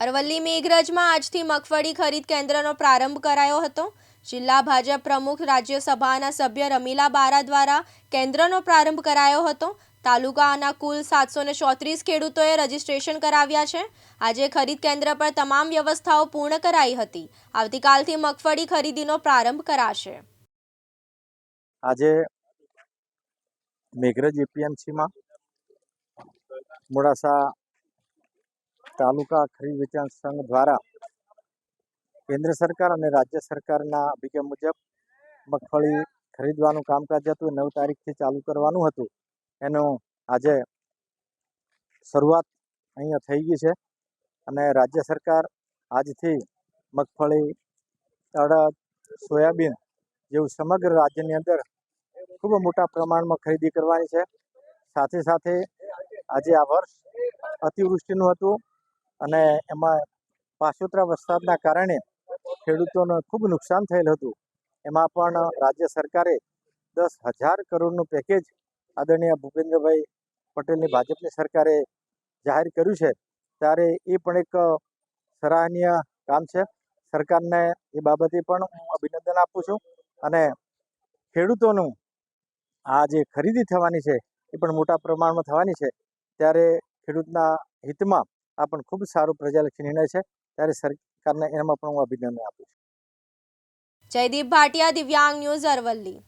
અરવલ્લી મેઘરજમાં આજથી મગફળી ખરીદ કેન્દ્રનો પ્રારંભ કરાયો હતો. જિલ્લા ભાજપ પ્રમુખ રાજ્યસભાના સભ્ય રમીલા બારા દ્વારા કેન્દ્રનો પ્રારંભ કરાયો હતો. તાલુકાના કુલ સાતસો ને ચોત્રીસ ખેડૂતોએ રજીસ્ટ્રેશન કરાવ્યા છે. આજે ખરીદ કેન્દ્ર પર તમામ વ્યવસ્થાઓ પૂર્ણ કરાઈ હતી. આવતીકાલથી મગફળી ખરીદીનો પ્રારંભ કરાશે. આજે મેઘરજ એપીએમસીમાં મોડાસા તાલુકા ખરીદ વેચાણ સંઘ દ્વારા કેન્દ્ર સરકાર અને રાજ્ય સરકારના અભિગમ મુજબ મગફળી ખરીદવાનું કામકાજ હતું. નવ તારીખથી ચાલુ કરવાનું હતું. એનું આજે શરૂઆત અહીંયા થઈ ગઈ છે અને રાજ્ય સરકાર આજથી મગફળી, અડદ, સોયાબીન જેવું સમગ્ર રાજ્યની અંદર ખૂબ મોટા પ્રમાણમાં ખરીદી કરવાની છે. સાથે સાથે આજે આ વર્ષ અતિવૃષ્ટિનું હતું. અને એમાં પાછોતરા વરસાદના કારણે ખેડૂતોને ખૂબ નુકસાન થયેલ હતું. એમાં પણ રાજ્ય સરકારે દસ હજાર કરોડનું પેકેજ આદરણીય ભૂપેન્દ્રભાઈ પટેલની ભાજપની સરકારે જાહેર કર્યું છે. ત્યારે એ પણ એક સરાહનીય કામ છે. સરકારને એ બાબતે પણ હું અભિનંદન આપું છું અને ખેડૂતોનું આ જે ખરીદી થવાની છે એ પણ મોટા પ્રમાણમાં થવાની છે. ત્યારે ખેડૂતના હિતમાં આ પણ ખૂબ સારો પ્રજાલક્ષી નિર્ણય છે. ત્યારે સરકારને એમાં પણ હું અભિનંદન આપું છું. જયદીપ ભાટિયા, દિવ્યાંગ ન્યૂઝ અરવલ્લી.